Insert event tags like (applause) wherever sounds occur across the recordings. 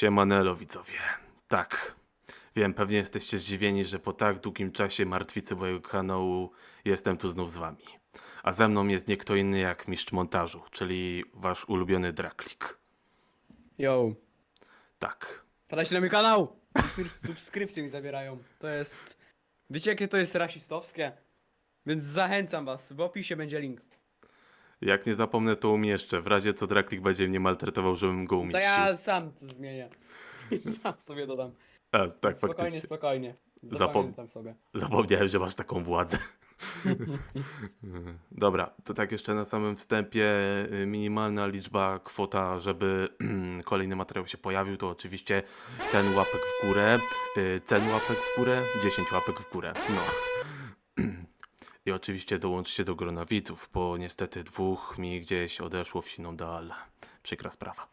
Siemanelo widzowie. Tak, wiem, pewnie jesteście zdziwieni, że po tak długim czasie martwicy mojego kanału jestem tu znów z wami. A ze mną jest nie kto inny jak mistrz montażu, czyli wasz ulubiony Draklik. Yo, Tak, padajcie na mój kanał! Subskry- (laughs) Subskrypcje mi zabierają. To jest... Wiecie jakie to jest rasistowskie? Więc zachęcam was, w opisie będzie link. Jak nie zapomnę to umieszczę, w razie co Draklik będzie mnie maltretował, żebym go To umieścił. ja sam to zmienię. (laughs) sam sobie dodam. A, tak, spokojnie, faktycznie. spokojnie. Zapamiętam sobie. Zapomniałem, że masz taką władzę. (laughs) Dobra, to tak jeszcze na samym wstępie y, minimalna liczba, kwota, żeby (clears throat) kolejny materiał się pojawił, to oczywiście ten łapek w górę, y, ten łapek w górę, 10 łapek w górę. No. I oczywiście dołączcie do grona widzów, bo niestety dwóch mi gdzieś odeszło w siną dal. Przykra sprawa.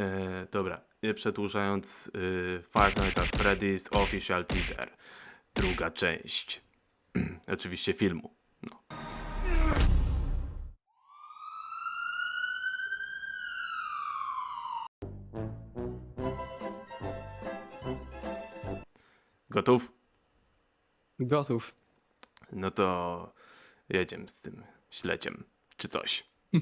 E, dobra, nie przedłużając, y, Five Nights at Freddy's Official Teaser. Druga część. (clears throat) Oczywiście filmu. No. Gotów? Gotów. No to jedziemy z tym śleciem, czy coś. (laughs)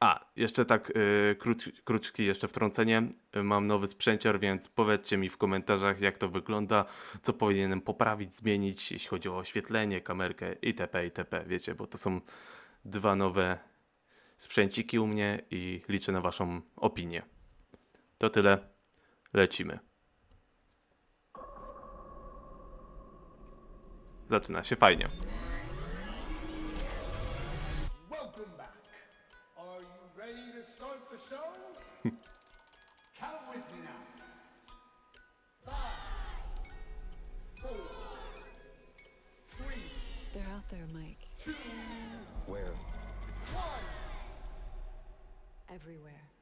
A, jeszcze tak y, krót, krótkie jeszcze wtrącenie. Mam nowy sprzęcior, więc powiedzcie mi w komentarzach, jak to wygląda, co powinienem poprawić, zmienić, jeśli chodzi o oświetlenie, kamerkę itp. itp. Wiecie, bo to są dwa nowe sprzęciki u mnie i liczę na waszą opinię. To tyle. Lecimy. (laughs) They're out there, Mike. Where? one. Everywhere.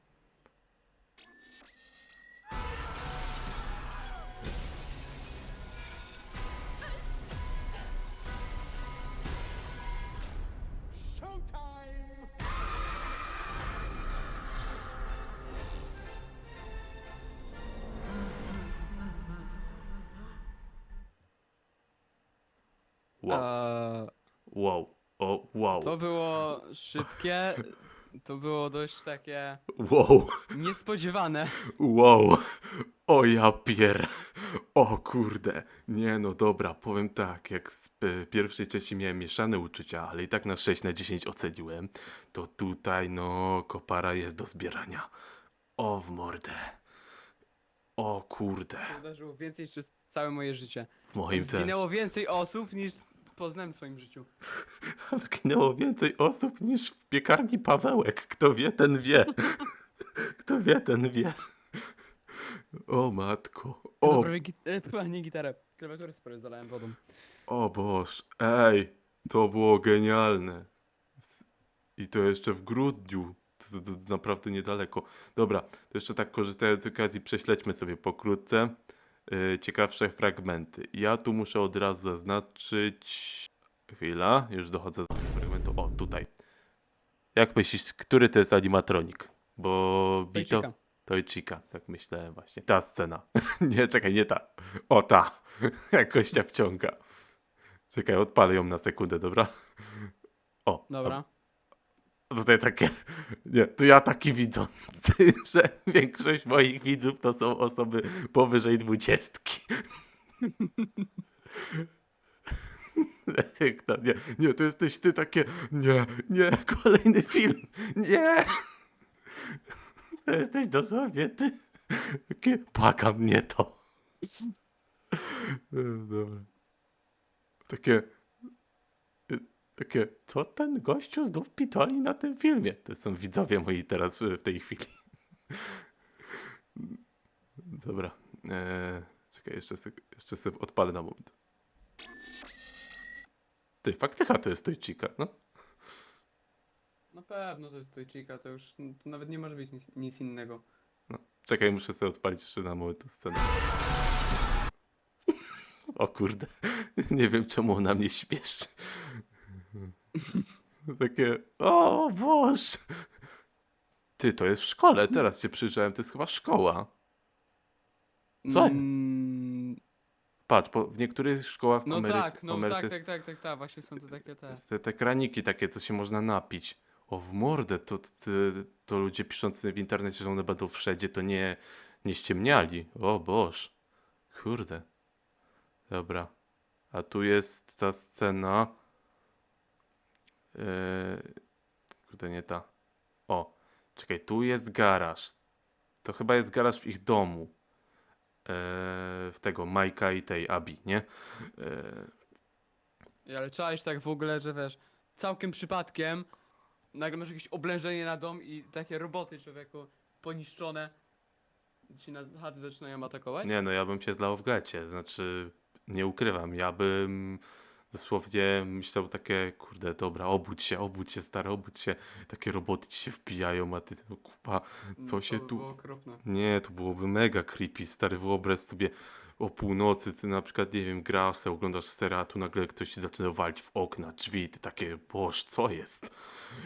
Wow, wow, o, wow, to było szybkie. To było dość takie wow, niespodziewane. wow, o ja pier, o kurde, nie no dobra, powiem tak, jak z p- pierwszej części miałem mieszane uczucia, ale i tak na 6 na 10 oceniłem, to tutaj no kopara jest do zbierania, o w mordę, o kurde, Wydarzyło więcej niż całe moje życie. w moim też. Zginęło więcej osób niż poznałem w swoim życiu. Zginęło więcej osób niż w piekarni Pawełek. Kto wie, ten wie. (laughs) Kto wie, ten wie. O matko. O, Dobra, git- e, chyba nie gitarę. Klawiaturę sobie zalałem wodą. o boż. Ej, to było genialne. I to jeszcze w grudniu. To, to, to naprawdę niedaleko. Dobra, to jeszcze tak korzystając z okazji prześledźmy sobie pokrótce yy, ciekawsze fragmenty. Ja tu muszę od razu zaznaczyć... Chwila, już dochodzę do tego fragmentu. O, tutaj. Jak myślisz, który to jest animatronik? Bo Bito... Chica. To i Chica, tak myślałem właśnie. Ta scena. (laughs) nie, czekaj, nie ta. O, ta. (laughs) Jak gościa wciąga. Czekaj, odpalę ją na sekundę, dobra? O, Dobra. Tutaj takie, nie, to ja taki widzący, (laughs) że większość moich widzów to są osoby powyżej dwudziestki. (laughs) Kto- Nie, nie, to jesteś ty takie, nie, nie, kolejny film, nie. To jesteś dosłownie ty. Takie, płaka mnie to. (laughs) Dobra. Takie, takie, co ten gościu znów pitoli na tym filmie? To są widzowie moi teraz w, tej chwili. Dobra. E, czekaj, jeszcze, jeszcze sobie odpalę na moment. Ty, faktycha to jest Tojczyka, no. Na pewno to jest Tojczyka, to już to nawet nie może być nic, nic innego. no. Czekaj, muszę sobie odpalić jeszcze na moment tę scenę. O kurde, (laughs) nie wiem czemu ona mnie śmieszy. (laughs) Takie, o Boże. Ty, to jest w szkole, teraz się przyjrzałem, to jest chyba szkoła. Co? Mm, Patrz, po, w niektórych szkołach w no Ameryce, tak, no Ameryce tak, tak, tak, tak, tak, właśnie są to takie te. te, te kraniki takie, co się można napić. O, w mordę, to, to, to ludzie piszący w internecie, że one będą wszędzie, to nie, nie ściemniali. O boż. Kurde. Dobra. A tu jest ta scena. Yy, kurde, nie ta. O, czekaj, tu jest garaż. To chyba jest garaż w ich domu. Yy, w tego Majka i tej Abi, nie? Yy, Ale czaisz tak w ogóle, że wiesz, całkiem przypadkiem nagle masz jakieś oblężenie na dom i takie roboty człowieku poniszczone ci na chaty zaczynają atakować? Nie, no ja bym się zlał w gacie, znaczy nie ukrywam, ja bym dosłownie myślał takie, kurde, dobra, obudź się, obudź się, stary, obudź się, takie roboty ci się wpijają, a ty, no kupa, co No, się to tu... Nie, to byłoby mega creepy, stary, wyobraź sobie o północy, ty na przykład, nie wiem, grasz, se, oglądasz serial, a tu nagle ktoś ci zaczyna walić w okna, drzwi, ty takie, boż, co jest?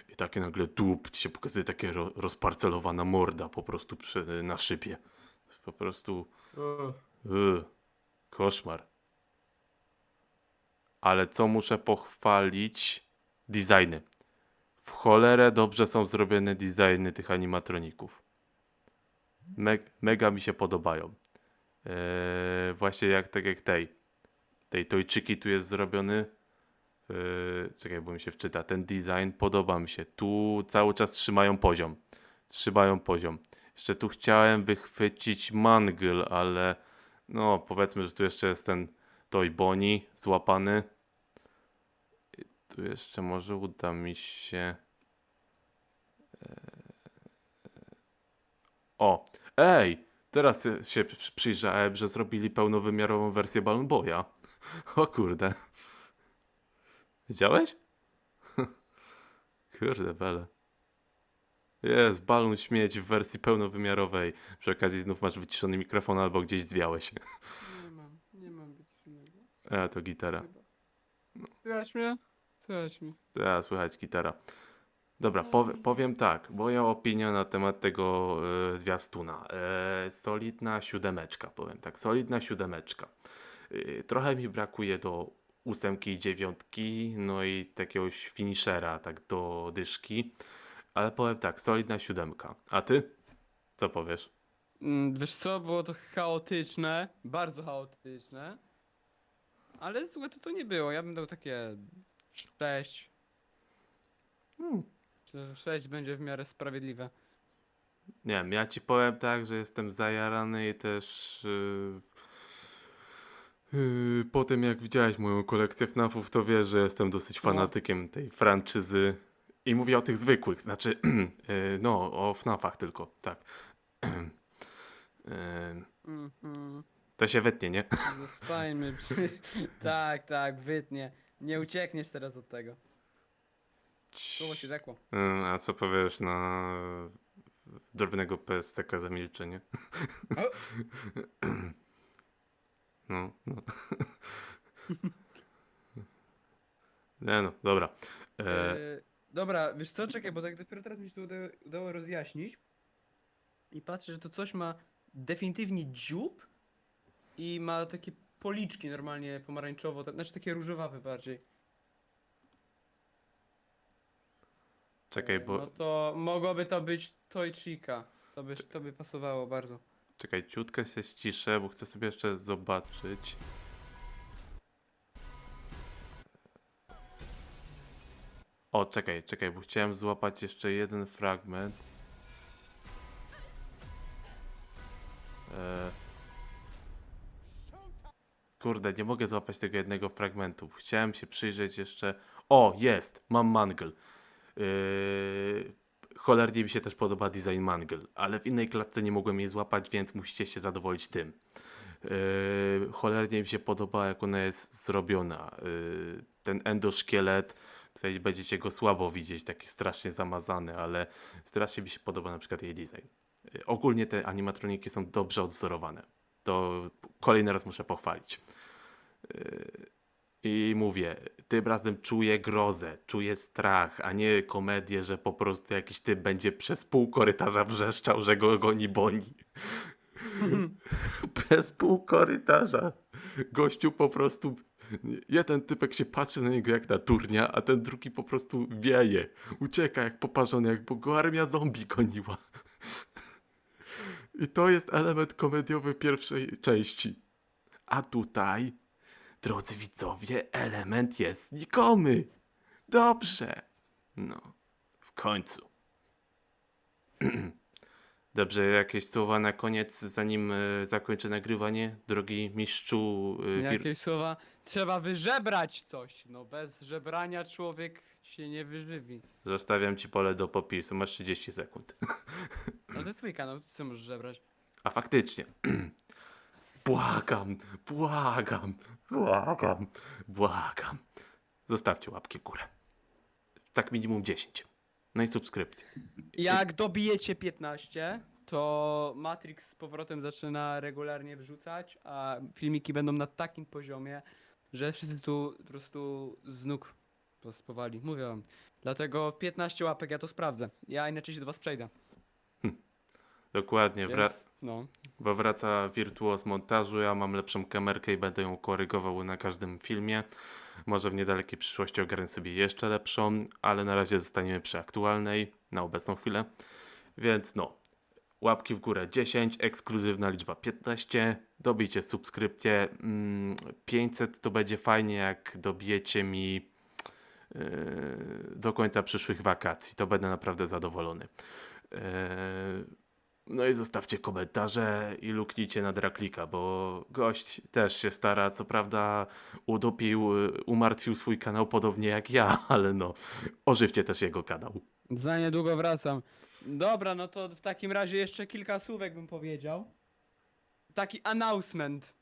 I takie nagle dup, ci się pokazuje takie ro, rozparcelowana morda po prostu przy, na szybie. Po prostu... Uff. Yy, koszmar. Ale co muszę pochwalić? Designy. W cholerę dobrze są zrobione designy tych animatroników. Me mega mi się podobają. Eee, właśnie jak tak jak tej. Tej tojczyki tu jest zrobiony. Eee, czekaj, bo mi się wczyta. Ten design podoba mi się. Tu cały czas trzymają poziom. Trzymają poziom. Jeszcze tu chciałem wychwycić mangel, ale no powiedzmy, że tu jeszcze jest ten Toy Bonnie złapany. Tu jeszcze może uda mi się. Eee, O, ej! Teraz się- się przy- przyjrzałem, że zrobili pełnowymiarową wersję Balloon Boya. (laughs) O kurde. Widziałeś? (laughs) Kurde, bele. Jest, balon śmieć w wersji pełnowymiarowej. Przy okazji znów masz wyciszony mikrofon albo gdzieś zwiałeś. (laughs) Nie mam, nie mam wyciszonego. E, to gitara. Chyba. Słychać mnie? Słychać mnie. Teraz słychać gitara. Dobra, powie, powiem tak. Moja opinia na temat tego e, zwiastuna. E, solidna siódemeczka, powiem tak. Solidna siódemeczka. E, trochę mi brakuje do ósemki i dziewiątki, no i takiegoś finishera, tak do dyszki. Ale powiem tak, solidna siódemka. A ty? Co powiesz? Mm, Wiesz co, było to chaotyczne, bardzo chaotyczne. Ale złe to to nie było. Ja bym dał takie 6. Hmm. 6 będzie w miarę sprawiedliwe. Nie wiem, ja ci powiem tak, że jestem zajarany i też yy, yy, po tym jak widziałeś moją kolekcję FNAFów, to wiesz, że jestem dosyć No. fanatykiem tej franczyzy i mówię o tych zwykłych, znaczy yy, (clears throat) no, o FNAFach tylko, tak. Yy, (clears throat) Mhm. To się wytnie, nie? (laughs) Zostańmy przy... (laughs) tak, tak, wytnie. Nie uciekniesz teraz od tego. Słowo się rzekło. Yy, a co powiesz na drobnego PSTK zamilczenie? O! (clears throat) No, no. (laughs) Nie no, dobra. E, E, dobra, wiesz co, czekaj, bo tak dopiero teraz mi się to udało, udało rozjaśnić. I patrzę, że to coś ma definitywnie dziób i ma takie policzki normalnie pomarańczowo, znaczy takie różowawe bardziej. czekaj, E, bo No to mogłoby to być Toy Chica. To by, to by pasowało bardzo. czekaj, ciutkę się ściszę, bo chcę sobie jeszcze zobaczyć. O, czekaj, czekaj, bo chciałem złapać jeszcze jeden fragment. E... Kurde, nie mogę złapać tego jednego fragmentu. Chciałem się przyjrzeć jeszcze. O, jest! Mam mangel. Yy, cholernie mi się też podoba design mangel, ale w innej klatce nie mogłem jej złapać, więc musicie się zadowolić tym. Yy, cholernie mi się podoba, jak ona jest zrobiona. Yy, ten endoszkielet, tutaj będziecie go słabo widzieć, taki strasznie zamazany, ale strasznie mi się podoba na przykład jej design. Yy, ogólnie te animatroniki są dobrze odwzorowane. To kolejny raz muszę pochwalić. Yy, I mówię, tym razem czuję grozę, czuję strach, a nie komedię, że po prostu jakiś typ będzie przez pół korytarza wrzeszczał, że go goni boni. (laughs) Bez pół korytarza. Gościu po prostu. Jeden typek się patrzy na niego jak na turnia, a ten drugi po prostu wieje. Ucieka jak poparzony, jakby go armia zombie goniła. I to jest element komediowy pierwszej części. A tutaj, drodzy widzowie, element jest znikomy. Dobrze. No, w końcu. (clears throat) Dobrze, jakieś słowa na koniec, zanim e, zakończę nagrywanie, drogi mistrzu wir... Jakieś słowa. Trzeba wyżebrać coś. No bez żebrania człowiek się nie wyżywi. Zostawiam ci pole do popisu, masz 30 sekund. No to jest twój kanał, co możesz żebrać? A faktycznie. (clears throat) Błagam, błagam, błagam, błagam. Zostawcie łapki w górę. Tak minimum 10. No i subskrypcję. Jak dobijecie 15, to Matrix z powrotem zaczyna regularnie wrzucać, a filmiki będą na takim poziomie, że wszyscy tu po prostu z nóg pospowali. Mówię wam. Dlatego 15 łapek ja to sprawdzę. Ja inaczej się do was przejdę. Dokładnie, wra- Więc, no. bo wraca wirtuoz montażu, ja mam lepszą kamerkę i będę ją korygował na każdym filmie. Może w niedalekiej przyszłości ogarnę sobie jeszcze lepszą, ale na razie zostaniemy przy aktualnej, na obecną chwilę. Więc no, łapki w górę 10, ekskluzywna liczba 15, dobijcie subskrypcję. Mm, 500 to będzie fajnie, jak dobijecie mi do końca przyszłych wakacji. To będę naprawdę zadowolony. Yy, no i zostawcie komentarze i luknijcie na Draklika, bo gość też się stara, co prawda udupił, y, umartwił swój kanał podobnie jak ja, (laughs) ale no, ożywcie też jego kanał. Za niedługo wracam. Dobra, no to w takim razie jeszcze kilka słówek bym powiedział. Taki announcement.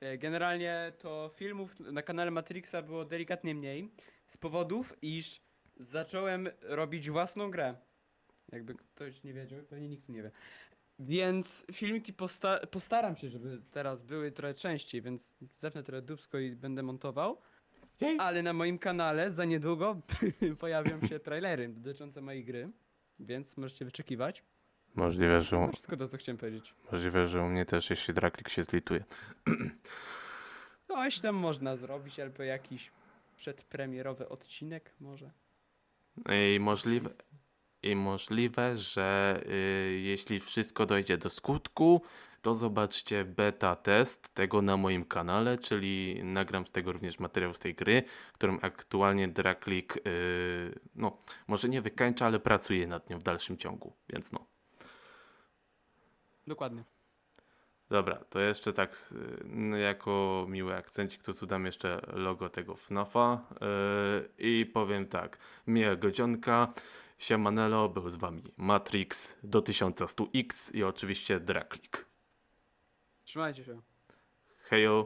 E, Generalnie to filmów na kanale Matrixa było delikatnie mniej z powodów, iż zacząłem robić własną grę. Jakby ktoś nie wiedział, pewnie nikt nie wie. Więc filmiki posta postaram się, żeby teraz były trochę częściej, więc zepnę trochę dubsko i będę montował. Ale na moim kanale za niedługo (laughs) pojawią się trailery dotyczące mojej gry, więc możecie wyczekiwać. Możliwe, że, To wszystko to, co chciałem powiedzieć. możliwe, że u mnie też, jeśli Draklik się zlituje. Coś tam można zrobić, albo jakiś przedpremierowy odcinek może. I możliwe, i możliwe, że y, jeśli wszystko dojdzie do skutku, to zobaczcie beta test tego na moim kanale, czyli nagram z tego również materiał z tej gry, którą aktualnie Draklik, y, no może nie wykańcza, ale pracuje nad nią w dalszym ciągu, więc no. Dokładnie. Dobra, to jeszcze tak n- jako miły akcencik, to tu dam jeszcze logo tego FNAFa yy, i powiem tak, miłego godzionka, siemanelo, był z wami Matrix do 1100X i oczywiście Draklik. Trzymajcie się. Hejo!